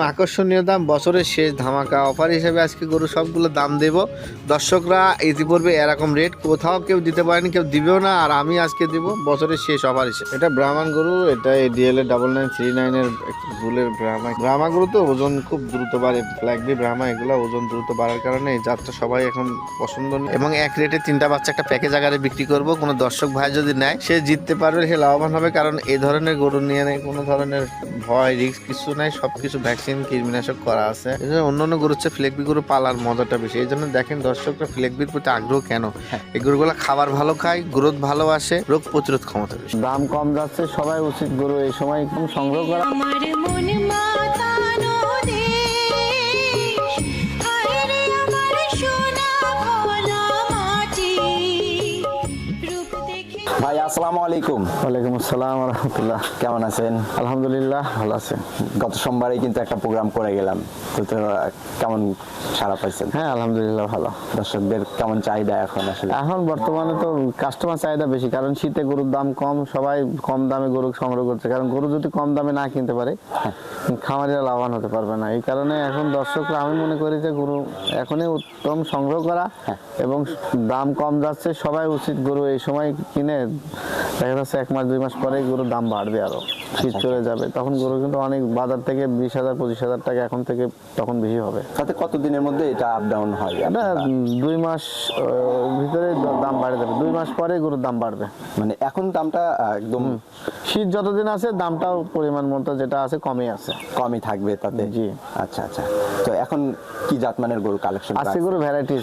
আকর্ষণীয় দাম, বছরের শেষ ধামাকা অফার হিসেবে আজকে গরু সবগুলো দাম দেব। দর্শকরা ইতিপূর্বে এরকম রেট কোথাও কেউ দিতে পারেনি, কেউ দিবেও না, আর আমি আজকে দিব বছরের শেষ অফার হিসেবে। এটা ব্রাহ্মণ গরু, এটা এডিএল এর ডাবল নাইন থ্রি নাইনের বুলের ব্রাহ্মা ব্রাহ্মা গরু তো ওজন খুব দ্রুত বাড়ে ব্ল্যাকবি ব্রাহ্মা এগুলো ওজন দ্রুত বাড়ার কারণে এই জাতটা সবাই এখন পছন্দ। এবং এক রেটে তিনটা বাচ্চা একটা প্যাকেজ আকারে বিক্রি করব, কোনো দর্শক ভাই যদি নেয়, সে জিততে পারবে, সে লাভবান হবে, কারণ এই ধরনের গরু নিয়ে নেই, কোনো ধরনের ভয় রিস্ক কিছু নাই সব কিছু ভ্যাকসিন কীটনাশক করা আছে। এই জন্য অন্যান্য গরু হচ্ছে ফ্লেকবি গরু পালার মজাটা বেশি। এই জন্য দেখেন দর্শকরা ফ্লেকবির প্রতি আগ্রহ কেন? এই গরুগুলো খাবার ভালো খায় গ্রোথ ভালো আসে রোগ প্রতিরোধ ক্ষমতা বেশি। দাম কম যাচ্ছে সবাই উচিত গরু এই সময় একদম সংগ্রহ করা। আমার মনে মাতানো আসসালামু আলাইকুম। ওয়ালাইকুম আসসালাম রহমতুল্লাহ। কেমন আছেন? আলহামদুলিল্লাহ ভালো আছে। গত সোমবারে কিন্তু একটা প্রোগ্রাম করে গেলাম। তো তো কেমন সারা পাইছেন? হ্যাঁ আলহামদুলিল্লাহ ভালো। দর্শকদের কেমন চাহিদা এখন আসলে? এখন বর্তমানে তো কাস্টমার চাহিদা বেশি কারণ শীতে গরুর দাম কম সবাই কম দামে গরু সংগ্রহ করছে। কারণ গরু যদি কম দামে না কিনতে পারে খামারিরা লাভবান হতে পারবে না। এই কারণে এখন দর্শকরা আমি মনে করি যে গরু এখনই উত্তম সংগ্রহ করা এবং দাম কম যাচ্ছে সবাই উচিত গরু এই সময় কিনে দেখা যাচ্ছে এক মাস দুই মাস পরে গরুর দাম বাড়বে আরও। শীত চলে যাবে তখন গরু কিন্তু অনেক বাজার থেকে বিশ হাজার পঁচিশ হাজার টাকা এখন থেকে তখন বেশি হবে। তাতে কত দিনের মধ্যে এটা আপ ডাউন হয়? এটা দুই মাস ভিতরে দাম বাড়ে যাবে। দুই মাস পরে গরুর দাম বাড়বে। মানে এখন দামটা একদম শীত যতদিন আছে দামটাও পরিমাণ মতো যেটা আছে কমই আছে। কমই থাকবে তাতে? জি। আচ্ছা আচ্ছা। তো এখন কি জাতমানের গরু কালেকশন আছে গরু ভ্যারাইটিস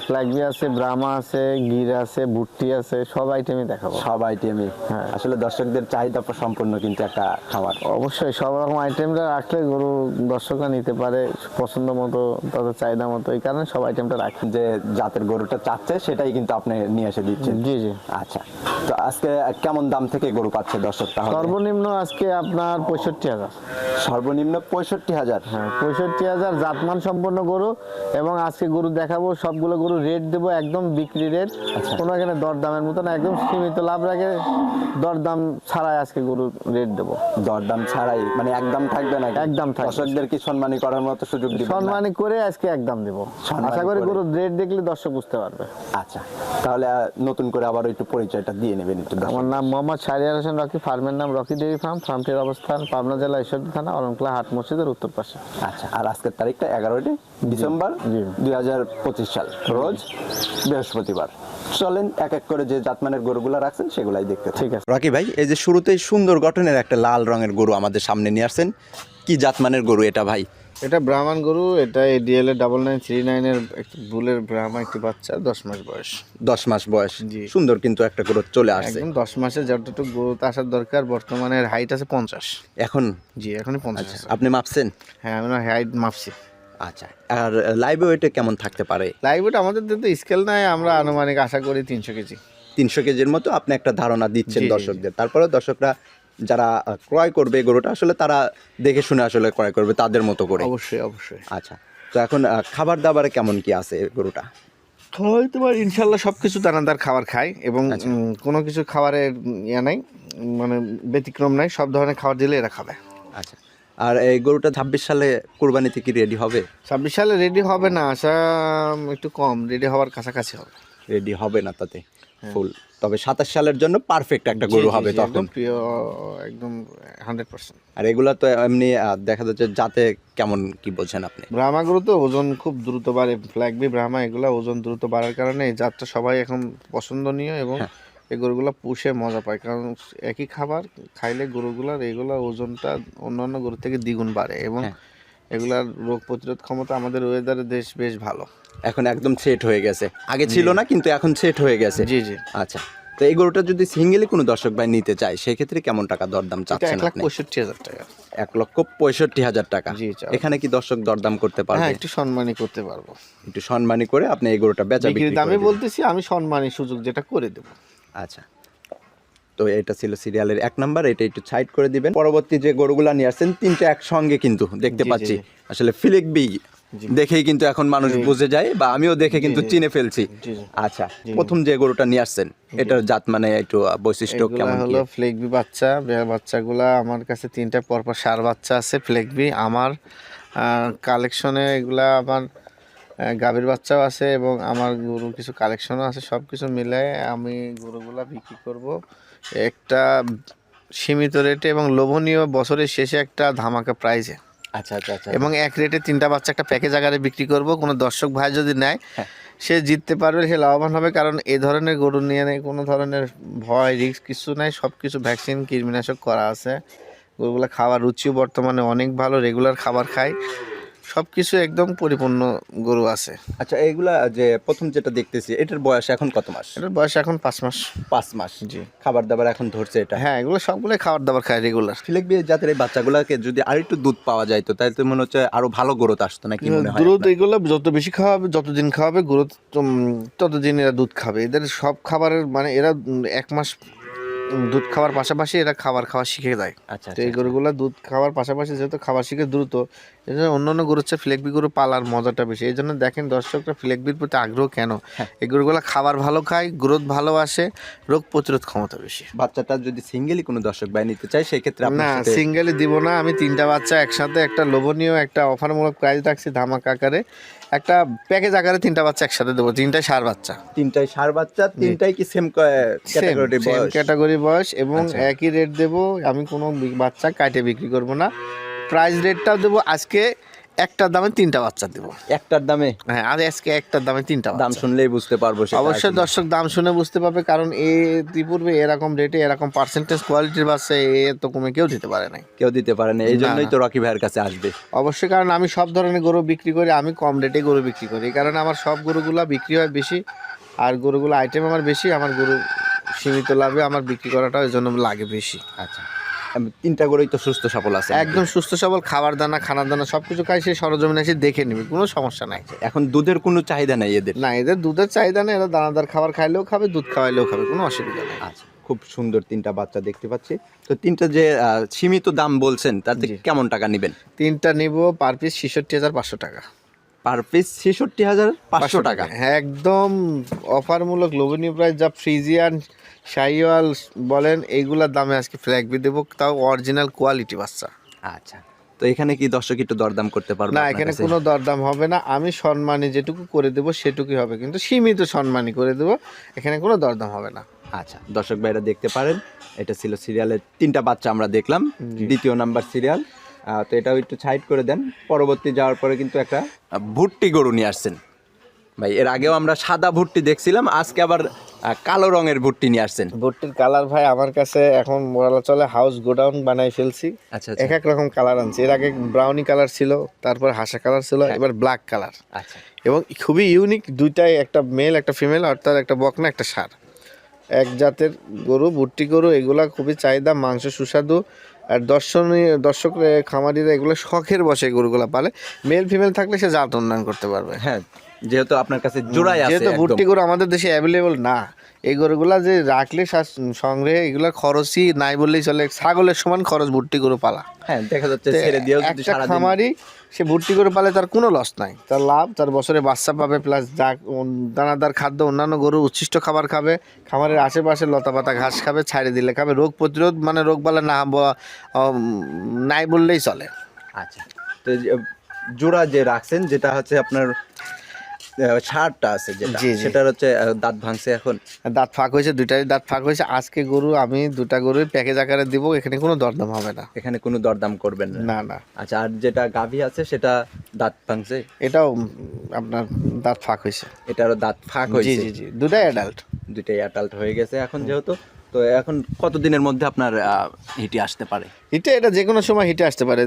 আছে ব্রাহ্মা আছে গির আছে ভুট্টি আছে সব আইটেমই দেখাবো। সব আইটেমই হ্যাঁ। আসলে দর্শকদের চাহিদা সম্পূর্ণ কিন্তু একটা খাবার অবশ্যই সব রকম আইটেমটা রাখলে গরু দর্শকরা নিতে পারে পছন্দ মতো তাদের চাহিদা মতো এই কারণে সব আইটেমটা রাখি। যে জাতের গরুটা চাচ্ছে সেটাই কিন্তু আপনি নিয়ে এসে দিচ্ছেন। জি জি। আচ্ছা তো আজকে কেমন দাম থেকে গরু পাচ্ছে দর্শক তাহলে? সর্বনিম্ন আজকে আপনার পঁয়ষট্টি হাজার। সর্বনিম্ন পঁয়ষট্টি হাজার? হ্যাঁ পঁয়ষট্টি হাজার জাতমান সম্পন্ন গরু এবং আজকে গরু দেখাবো সবগুলো গরু রেট দেবো একদম বিক্রি রেট। আচ্ছা। কোনো এখানে দরদামের মতো না একদম সীমিত। লাভ রাখে দরদাম ছাড়াই আজকে গরু রেট দেবো। দরদাম ছাড়াই? মানে একদম থাকবে না একদম থাকবে। দর্শকদের কি সম্মানী করার মতো সুযোগ দিবেন না? সম্মানী করে আজকে একদম দেবো। আশা করি করে। গরু রেট দেখলে দর্শক বুঝতে পারবে। আচ্ছা তাহলে নতুন করে আবার একটু পরিচয়টা দিয়ে নেবেন একটু আমার নাম মোহাম্মদ শাহরিয়ার হোসেন রকি ফার্মের নাম রকি ডেয়ারি ফার্ম। ফার্মটির অবস্থান পাবনা জেলা ঈশ্বরদী থানা অলংকলা হাট মসজিদের উত্তর পাশে। আচ্ছা আর আজকের তারিখটা এগারোটি ডিসেম্বর দুই হাজার পঁচিশ সাল রোজ বৃহস্পতিবার। চলেন এক এক করে যে জাতমানের গরুগুলো রাখছেন সেগুলাই দেখতে ঠিক আছে। রকি ভাই এই যে শুরুতেই সুন্দর গঠনের একটা লাল রঙের গরু আমাদের সামনে নিয়ে আসছেন। কি জাতমানের গরু এটা ভাই? এটা ব্রাহ্মণ গরু এটা এডিএল এর ডাবল নাইন থ্রি নাইনের একটি বুলের ব্রাহ্মা একটি বাচ্চা দশ মাস বয়স। দশ মাস বয়স। জি। সুন্দর কিন্তু একটা গরু চলে আসছে। একদম দশ মাসে যতটুকু গ্রোথ আসার দরকার বর্তমানে হাইট আছে পঞ্চাশ। এখন? জি এখনই পঞ্চাশ। আছে। আপনি মাপছেন? হ্যাঁ আমি হাইট মাপছি। আচ্ছা আর লাইভ ওয়েটে কেমন থাকতে পারে? লাইভেট আমাদের তো স্কেল নাই আমরা আনুমানিক আশা করি তিনশো কেজি। তিনশো কেজির মতো আপনি একটা ধারণা দিচ্ছেন দর্শকদের। তারপরে দর্শকরা যারা ক্রয় করবে গরুটা আসলে তারা দেখে শুনে আসলে ক্রয় করবে তাদের মতো করে। অবশ্যই অবশ্যই। আচ্ছা তো এখন খাবার দাবারে কেমন কি আছে গরুটা? খাওয়াই তোমার ইনশাল্লাহ সব কিছু দানাদার খাবার খায় এবং কোনো কিছু খাবারের ইয়ে নাই মানে ব্যতিক্রম নাই সব ধরনের খাবার দিলে এরা খাবে। আচ্ছা। আর এই গরুটা ছাব্বিশ সালে কোরবানিতে কি রেডি হবে? ছাব্বিশ সালে রেডি হবে না আশা একটু কম রেডি হওয়ার কাছাকাছি হবে। রেডি হবে না তাতে ফুল তবে সাতাশ সালের জন্য পারফেক্ট একটা গরু হবে তখন। একদম প্রিয় একদম হান্ড্রেড পার্সেন্ট আর এগুলা তো এমনি দেখা যাচ্ছে যাতে কেমন কি বোঝেন আপনি? ব্রাহ্মা গরু তো ওজন খুব দ্রুত বাড়ে ফ্ল্যাগবি ব্রাহ্মা এগুলো ওজন দ্রুত বাড়ার কারণে এই জাতটা সবাই এখন পছন্দনীয় এবং হ্যাঁ। এই গরুগুলো পুষে মজা পায়। কারণ একই খাবার খাইলে গরুগুলার এগুলোর ওজনটা অন্যান্য গরু থেকে দ্বিগুণ বাড়ে এবং হ্যাঁ। এগুলার রোগ প্রতিরোধ ক্ষমতা আমাদের ওয়েদারে দেশ বেশ ভালো। এখন একদম সেট হয়ে গেছে। আগে ছিল না কিন্তু এখন সেট হয়ে গেছে। জি জি। আচ্ছা তো এই গরুটা যদি সিঙ্গেলি কোনো দর্শক ভাই নিতে চায় সেক্ষেত্রে কেমন টাকা দরদাম চাচ্ছেন এক লাখ পঁয়ষট্টি হাজার টাকা। এক লক্ষ পঁয়ষট্টি হাজার টাকা। এখানে কি দর্শক দরদাম করতে পারবে? হ্যাঁ একটু সম্মানই করতে পারব। একটু সম্মানী করে আপনি এই গরুটা বেচা বিক্রি দামে বলতেছি আমি সম্মানী সুযোগ যেটা করে দেবো। আচ্ছা। তো এটা ছিল সিরিয়ালের এক নাম্বার এটা একটু সাইড করে দিবেন। পরবর্তী যে গরুগুলা নিয়ে আসছেন তিনটা একসঙ্গে কিন্তু দেখতে পাচ্ছি। আসলে ফিলিক বি দেখেই কিন্তু এখন মানুষ বুঝে যায় বা আমিও দেখে কিন্তু চিনে ফেলছি। আচ্ছা প্রথম যে গরুটা নিয়ে আসছেন এটার জাত মানে একটু বৈশিষ্ট্য কেমন হলো ফ্লেগবি বাচ্চা। বাচ্চাগুলা আমার কাছে তিনটা পরপর সার বাচ্চা আছে ফ্লেগবি আমার কালেকশনে এগুলা আমার গাভীর বাচ্চাও আছে এবং আমার গরুর কিছু কালেকশনও আছে সব কিছু মিলে আমি গরুগুলা বিক্রি করব। একটা সীমিত রেটে এবং লোভনীয় বছরের শেষে একটা ধামাকা প্রাইজে আচ্ছা আচ্ছা আচ্ছা। এবং এক রেটে তিনটা বাচ্চা একটা প্যাকেজ আকারে বিক্রি করব কোনো দর্শক ভাই যদি নেয় সে জিততে পারবে সে লাভবান হবে কারণ এ ধরনের গরু নিয়ে নেই কোনো ধরনের ভয় রিস্ক কিছু নাই সব কিছু ভ্যাকসিন কীটনাশক করা আছে। গরুগুলো খাওয়ার রুচিও বর্তমানে অনেক ভালো রেগুলার খাবার খায়। সব কিছু একদম পরিপূর্ণ গরু আছে। আচ্ছা এইগুলা যে প্রথম যেটা দেখতেছি এটার বয়স এখন কত মাস? এটার বয়স এখন পাঁচ মাস। পাঁচ মাস। জি। খাবার দাবার এখন ধরছে এটা? হ্যাঁ এগুলো সবগুলো খাবার দাবার খায় রেগুলার ফিলেক বিয়ে জাতের এই বাচ্চাগুলোকে যদি আরেকটু দুধ পাওয়া যায় তো তাহলে তো মনে হচ্ছে আরও ভালো গ্রোথ আসতো না কি মনে হয় দুধ এগুলো যত বেশি খাওয়াবে যতদিন খাওয়াবে গ্রোথ ততদিন এরা দুধ খাবে। এদের সব খাবারের মানে এরা এক মাস দুধ খাওয়ার পাশাপাশি এরা খাবার খাওয়া শিখে যায়। আচ্ছা তো এই গরুগুলো দুধ খাওয়ার পাশাপাশি যেহেতু খাবার শিখে দ্রুত এই জন্য অন্যান্য গরুর চেয়ে ফ্লেকবি গরু পালার মজাটা বেশি। এই জন্য দেখেন দর্শকরা ফ্লেকবির প্রতি আগ্রহ কেন? এই গরুগুলো খাবার ভালো খায় গ্রোথ ভালো আসে রোগ প্রতিরোধ ক্ষমতা বেশি। বাচ্চাটা যদি সিঙ্গেলি কোনো দর্শক ভাই নিতে চায় সেই ক্ষেত্রে না সিঙ্গেলে দিব না আমি তিনটা বাচ্চা একসাথে একটা লোভনীয় একটা অফারমূলক প্রাইজ রাখছি ধামাক আকারে। একটা প্যাকেজ আকারে তিনটা বাচ্চা একসাথে দেবো তিনটাই সার বাচ্চা। তিনটাই সার বাচ্চা তিনটাই কি সেম ক্যাটাগরি বয়স? ক্যাটাগরি বয়স এবং আচ্ছা। একই রেট দেবো আমি কোনো বাচ্চা কাটে বিক্রি করব না। প্রাইস রেটটাও দেবো আজকে একটার দামে তিনটা বাচ্চা দেবো। একটার দামে? হ্যাঁ আর আজকে একটার দামে তিনটা দাম শুনলেই বুঝতে পারব অবশ্যই দর্শক দাম শুনে বুঝতে পারবে কারণ এ ইতিপূর্বে এরকম রেটে এরকম পার্সেন্টেজ কোয়ালিটির বাচ্চা এ তো কমে কেউ দিতে পারে নাই। কেউ দিতে পারে না এই জন্যই তো রকি ভাইয়ের কাছে আসবে। অবশ্যই কারণ আমি সব ধরনের গরু বিক্রি করি আমি কম রেটে গরু বিক্রি করি এই কারণে আমার সব গরুগুলা বিক্রি হয় বেশি আর গরুগুলো আইটেম আমার বেশি আমার গরু সীমিত লাভে আমার বিক্রি করাটা ওই জন্য লাগে বেশি। আচ্ছা। তিনটা করেই তো সুস্থ সবল আছে একদম সুস্থ সবল খাবার দানা খানার দানা সব কিছু খাই সে সরজমিনে এসে দেখে নিবি কোনো সমস্যা নাই। এখন দুধের কোনো চাহিদা নেই এদের? না এদের দুধের চাহিদা নেই এরা দানাদার খাবার খাইলেও খাবে দুধ খাওয়াইলেও খাবে কোনো অসুবিধা নেই। আচ্ছা খুব সুন্দর তিনটা বাচ্চা দেখতে পাচ্ছি। তো তিনটা যে সীমিত দাম বলছেন তাতে। কেমন টাকা নেবেন? তিনটা নিব পার পিস ছেষট্টি হাজার পাঁচশো টাকা। পার পিস ছেষট্টি হাজার পাঁচশো টাকা? হ্যাঁ একদম অফারমূলক লোভনীয় প্রাইস যা ফ্রিজিয়ান শাইওয়াল বলেন এইগুলার দামে আজকে ফ্ল্যাগবি দেবো তাও অরিজিনাল কোয়ালিটি বাচ্চা। আচ্ছা। তো এখানে কি দর্শক একটু দরদাম করতে পারবে না এখানে কোনো দরদাম হবে না। আমি সম্মানী যেটুকু করে দেবো সেটুকুই হবে। কিন্তু সীমিত সম্মানী করে দেবো এখানে কোনো দরদাম হবে না। আচ্ছা দর্শক ভাইরা দেখতে পারেন এটা ছিল সিরিয়ালের তিনটা বাচ্চা আমরা দেখলাম দ্বিতীয় নাম্বার সিরিয়াল তো এটাও একটু সাইড করে দেন পরবর্তী যাওয়ার পরে কিন্তু একটা ভুট্টি গরু নিয়ে আসছেন। ভাই এর আগেও আমরা সাদা ভুট্টি দেখছিলাম আজকে আবার কালো রঙের ভুট্টি নিয়ে আসছেন। ভুট্টির কালার ভাই আমার কাছে এখন বলা চলে হাউস গোডাউন বানাই ফেলছি। আচ্ছা এক এক রকম কালার আনছি। এর আগে ব্রাউনি কালার ছিল তারপর হাসা কালার ছিল এবার ব্ল্যাক কালার। আচ্ছা। এবং খুবই ইউনিক দুইটাই একটা মেল একটা ফিমেল অর্থাৎ একটা বকনা একটা সার এক জাতের গরু ভুট্টি গরু এগুলা খুবই চাহিদা মাংস সুস্বাদু। আর দর্শনীয় দর্শক খামারিরা এগুলো শখের বসে গরুগুলা পালে। মেল ফিমেল থাকলে সে জাত উন্নয়ন করতে পারবে। হ্যাঁ যেহেতু আপনার কাছে জোড়াই আছে যেহেতু। ভুট্টি গরু আমাদের দেশে অ্যাভেলেবল না এই গরুগুলা যে রাখলে সংগ্রহে এগুলা খরচই নাই বললেই চলে। ছাগলের সমান খরচ ভুট্টি গরু পালা। হ্যাঁ দেখা যাচ্ছে ছেড়ে দিয়েও যদি সারাদিন খামারি সে ভর্তি করে পালে তার কোনো লস নাই। তার লাভ তার বছরে বাচ্চা পাবে প্লাস যা দানাদার খাদ্য অন্যান্য গরু উচ্ছিষ্ট খাবার খাবে খামারের আশেপাশে লতাপাতা ঘাস খাবে ছাড়ে দিলে খাবে। রোগ প্রতিরোধ মানে রোগ বলে না নাই বললেই চলে। আচ্ছা। তো জোড়া যে রাখছেন যেটা হচ্ছে আপনার সারটা আছে যেটা। সেটার হচ্ছে দাঁত ভাঙছে এখন। দাঁত ফাঁক হয়েছে দুইটাই দাঁত ফাঁক হয়েছে। আজকে গরু আমি দুটা গরুর প্যাকেজ আকারে দিব এখানে কোনো দরদাম হবে না। এখানে কোনো দরদাম করবেন না। না না। আচ্ছা আর যেটা গাভী আছে সেটা দাঁত ভাঙছে? এটাও আপনার দাঁত ফাঁক হয়েছে। এটারও দাঁত ফাঁক হয়েছে? জি জি। দুটাই অ্যাডাল্ট দুইটাই অ্যাডাল্ট হয়ে গেছে এখন যেহেতু। তো এখন কতদিনের মধ্যে আপনার হিটি আসতে পারে? হিটে এটা যে কোনো সময় হিটে আসতে পারে।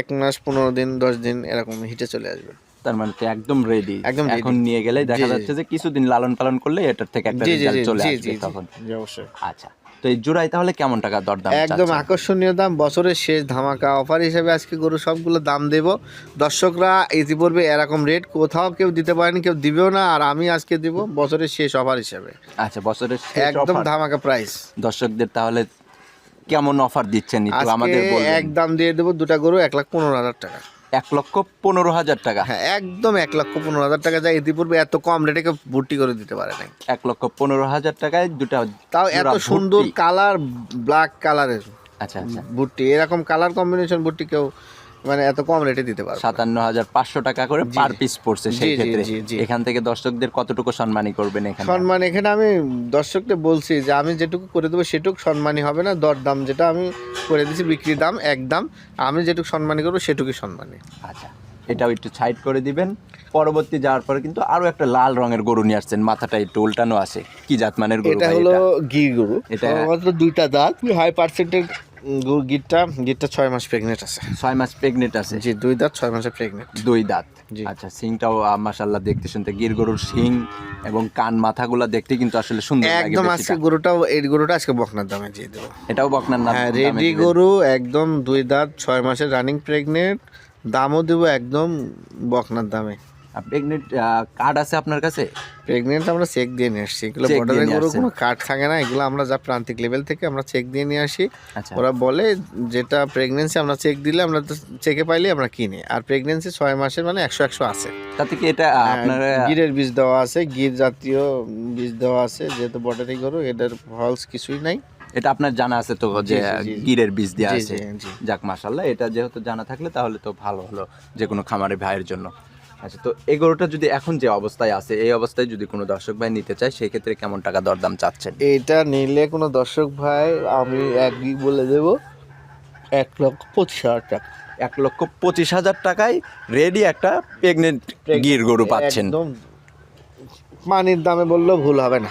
এক মাস পনেরো দিন দশ দিন এরকম হিটে চলে আসবে। তার মানে একদম রেডি একদম এখন নিয়ে গেলেই দেখা। যাচ্ছে যে কিছুদিন লালন পালন করলে এটার থেকে একটা রেজাল্ট চলে আসবে তখন। অবশ্যই। আচ্ছা তো এই জোড়াই তাহলে কেমন টাকা দরদাম একদম আকর্ষণীয় দাম বছরের শেষ ধামাকা অফার হিসেবে আজকে গরু সবগুলো দাম দেব। দর্শকরা ইতিপূর্বে এরকম রেট কোথাও কেউ দিতে পারেনি কেউ দিবেও না আর আমি আজকে দিব বছরের শেষ অফার হিসেবে। আচ্ছা বছরের একদম ধামাকা প্রাইস দর্শকদের তাহলে কেমন অফার দিচ্ছেন একটু আমাদের বলবেন। এক দাম দিয়ে দেবো দুটা গরু এক লাখ পনেরো হাজার টাকা। এক লক্ষ পনেরো হাজার টাকা। হ্যাঁ একদম এক লক্ষ পনেরো হাজার টাকা যা ইতিপূর্বে এত কম রেটে ভর্তি করে দিতে পারে নাই। এক লক্ষ পনেরো হাজার টাকায় দুটা তাও এত সুন্দর কালার ব্ল্যাক কালারের আচ্ছা আচ্ছা। ভর্তি। এরকম কালার কম্বিনেশন ভর্তি কেউ মানে এত কম রেটে দিতে পারব সাতান্ন হাজার পাঁচশো টাকা করে পার পিস পড়ছে সেই ক্ষেত্রে। এখান থেকে দর্শকদের কতটুকু সম্মানী করবেন এখানে? সম্মান এখানে আমি দর্শককে বলছি যে আমি যেটুকু করে দেবো সেটুকু সম্মানী হবে না। দর দাম যেটা আমি করে দিচ্ছি বিক্রি দাম এক দাম আমি যেটুকু সম্মানী করব সেটুকুই সম্মানী আচ্ছা এটাও একটু সাইড করে দিবেন। পরবর্তী যাওয়ার পরে কিন্তু আরও একটা লাল রঙের গরু নিয়ে আসছেন মাথাটা একটু উল্টানো আছে। কি জাতমানের গরু এটা হলো? গির গরু। এটা- মাত্র দুইটা দাঁত হাই পার্সেন্টের গরু গিরটা গিরটা ছয় মাস প্রেগনেন্ট আছে। ছয় মাস প্রেগনেন্ট আছে? জি দুই দাঁত ছয় মাসের প্রেগনেন্ট দুই দাঁত। আচ্ছা সিংটাও মাশাল্লাহ দেখতে শুনতে গির গরুর সিং এবং কান মাথাগুলো দেখতে কিন্তু আসলে সুন্দর একদম আজকে গরুটাও এই গরুটা আজকে বকনার দামে দিয়ে দেবো। এটাও বকনার না হ্যাঁ রেডি গরু একদম দুই দাঁত ছয় মাসের রানিং প্রেগনেন্ট দামও দেবো একদম বকনার দামে। প্রেগনেন্ট কার্ড আছে আপনার কাছে? প্রেগনেন্ট আমরা চেক দিয়ে নিয়ে আসছি। এগুলো বর্ডারের গরু কোনো কার্ড থাকে না এগুলো আমরা যা প্রান্তিক লেভেল থেকে আমরা চেক দিয়ে নিয়ে আসি। আচ্ছা। ওরা বলে যেটা প্রেগনেন্সি আমরা চেক দিলে আমরা তো চেকে পাইলে আমরা কিনি। আর প্রেগনেন্সি ছয় মাসের মানে একশো একশো আছে। তাতে কি এটা আপনার হ্যাঁ, গিরের বীজ দেওয়া আছে গির জাতীয় বীজ দেওয়া আছে যেহেতু বর্ডারি গরু এদের ফলস কিছুই নাই। এটা আপনার জানা আছে তো যে। গিরের বীজ দেওয়া আছে। যাক মাশাল্লাহ এটা যেহেতু জানা থাকলে তাহলে তো ভালো হলো যে কোনো খামারে ভাইয়ের জন্য। আচ্ছা তো এই গরুটা যদি এখন যে অবস্থায় আছে এই অবস্থায় যদি কোনো দর্শক ভাই নিতে চায় সেই ক্ষেত্রে কেমন টাকা দরদাম চাচ্ছেন? এটা নিলে কোনো দর্শক ভাই আমি এক গিগ বলে দেব এক লক্ষ পঁচিশ হাজার টাকা। এক লক্ষ পঁচিশ হাজার টাকায় রেডি একটা প্রেগনেন্ট গির গরু পাচ্ছেন। একদম। পানির দামে বললেও ভুল হবে না।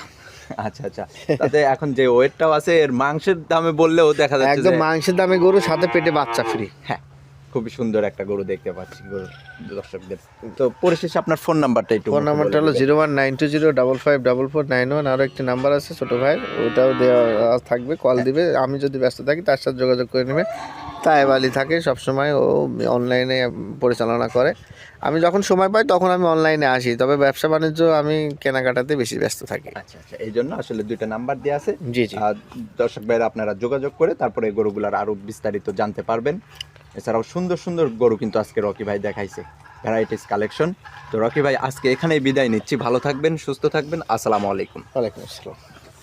আচ্ছা আচ্ছা। তাতে এখন যে ওয়েটটাও আছে এর মাংসের দামে বললেও দেখা যাচ্ছে একদম মাংসের দামে গরু সাথে পেটে বাচ্চা ফ্রি হ্যাঁ খুবই সুন্দর একটা গরু দেখতে পাচ্ছি গরু দর্শকদের। তো পরিশেষে আপনার ফোন নাম্বারটা একটু ফোন নাম্বারটা বলে হলো zero one nine two zero double five double four nine one. আরও একটি নাম্বার আছে ছোটো ভাই ওটাও দেওয়া থাকবে কল দিবে। আমি যদি ব্যস্ত থাকি তার সাথে যোগাযোগ করে নেবে। তাইব আলী থাকে সবসময় ও অনলাইনে পরিচালনা করে। আমি যখন সময় পাই তখন আমি অনলাইনে আসি। তবে ব্যবসা বাণিজ্য আমি কেনাকাটাতে বেশি ব্যস্ত থাকি। আচ্ছা আচ্ছা এই জন্য আসলে দুইটা নাম্বার দেওয়া আছে। জি জি। দর্শক ভাইরা আপনারা যোগাযোগ করে তারপরে গরুগুলার আরও বিস্তারিত জানতে পারবেন। এছাড়াও সুন্দর সুন্দর গরু কিন্তু আজকে রকি ভাই দেখাইছে ভ্যারাইটিস কালেকশন তো রকি ভাই, আজকে এখানেই বিদায় নিচ্ছি। ভালো থাকবেন, সুস্থ থাকবেন। আসসালামু আলাইকুম। ওয়ালাইকুম আসসালাম।